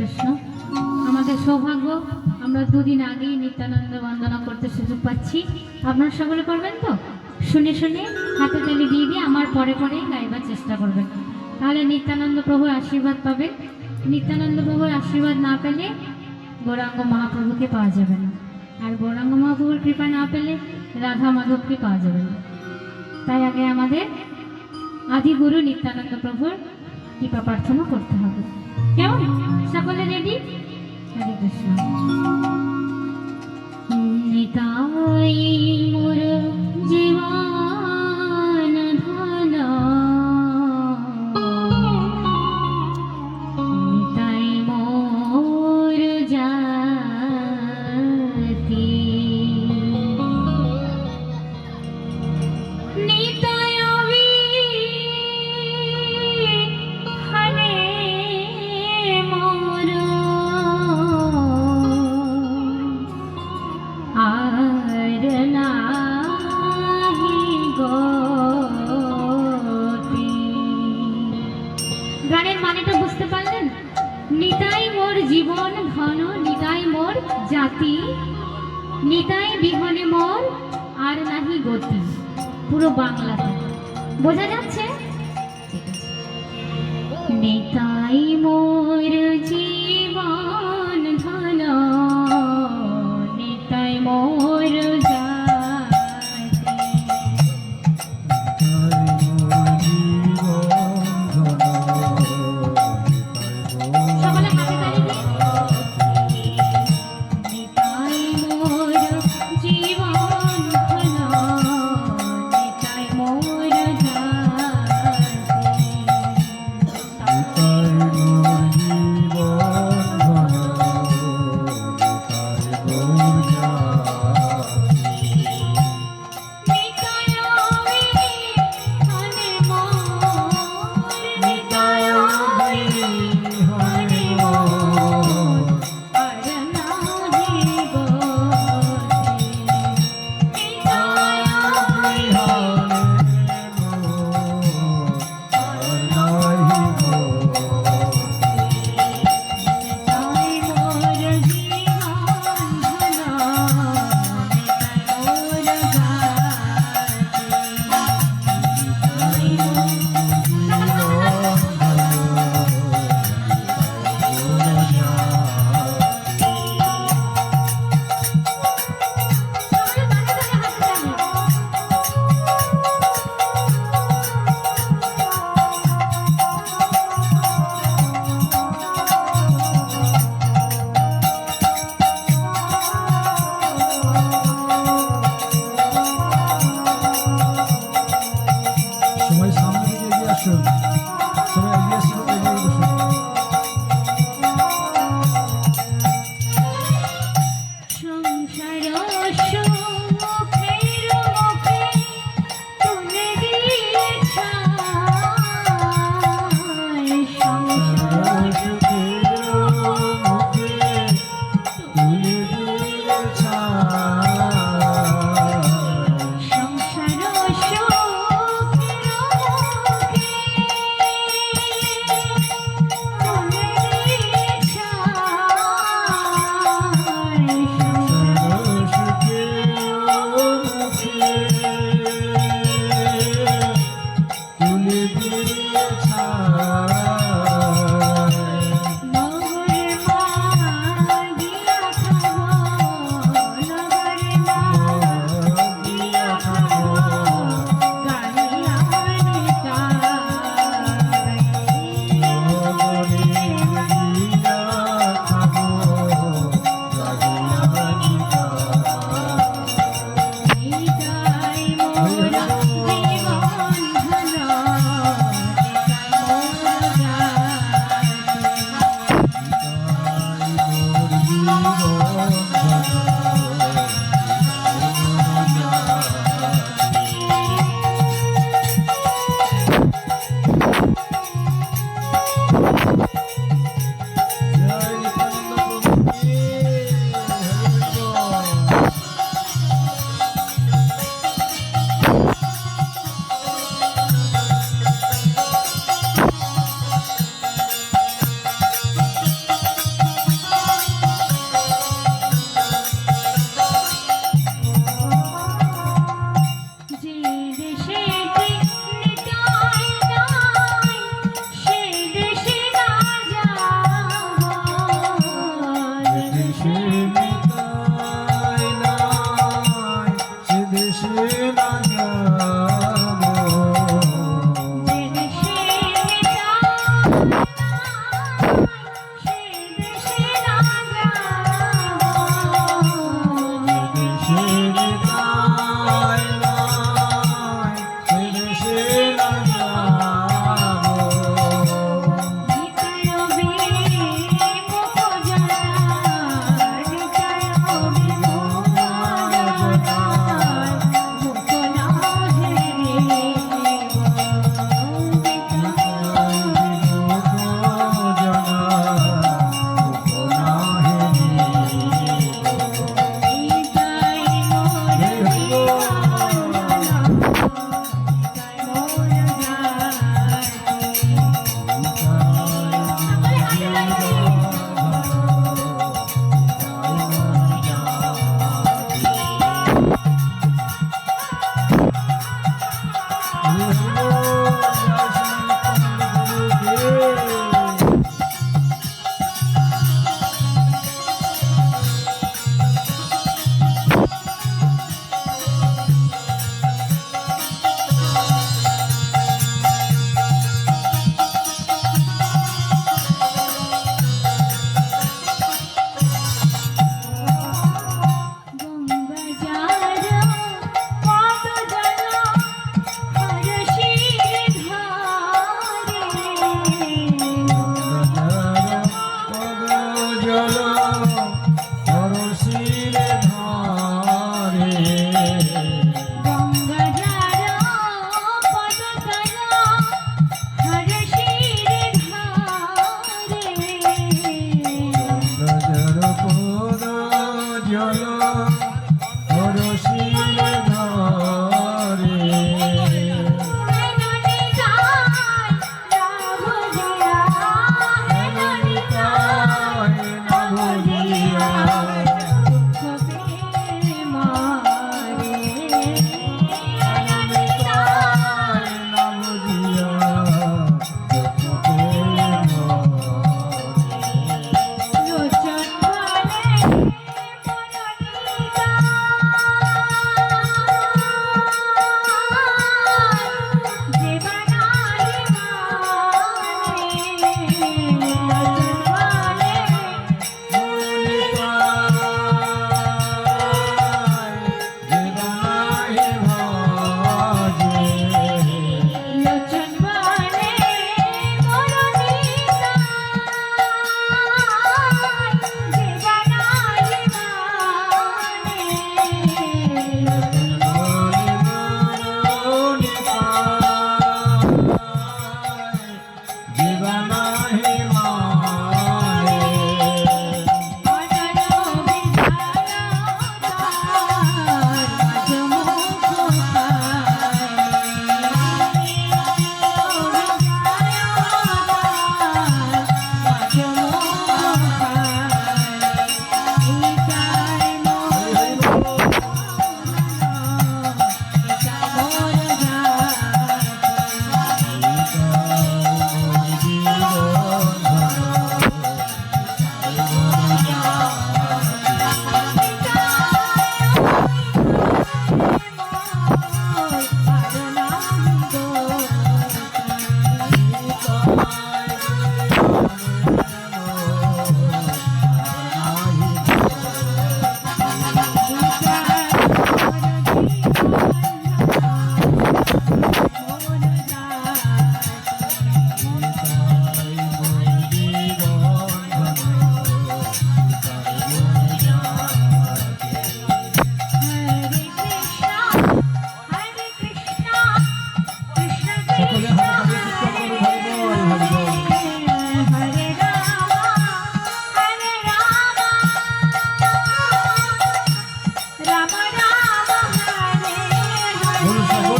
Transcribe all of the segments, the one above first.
কৃষ্ণ আমাদের সৌভাগ্য, আমরা দুদিন আগেই নিত্যানন্দ বন্দনা করতে সুযোগ পাচ্ছি। আপনারা সকলে করবেন তো? শুনে শুনে হাতে তালি দিয়ে দিয়ে আমার পরে পরেই গাইবার চেষ্টা করবেন। তাহলে নিত্যানন্দ প্রভুর আশীর্বাদ পাবেন। নিত্যানন্দ প্রভুর আশীর্বাদ না পেলে গৌরাঙ্গ মহাপ্রভুকে পাওয়া যাবে না। আর গৌরাঙ্গ মহাপ্রভুর কৃপা না পেলে রাধা মাধবকে পাওয়া যাবে না। তাই আগে আমাদের আদি গুরু নিত্যানন্দ প্রভুর কৃপা প্রার্থনা করতে হবে। কেমন সকলে রেডি হরে কৃষ্ণ নিতাই মন মোর আর নাহি গতি। পুরো বাংলাতে বোঝা যাচ্ছে? নেতাই মোর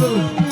Hallelujah.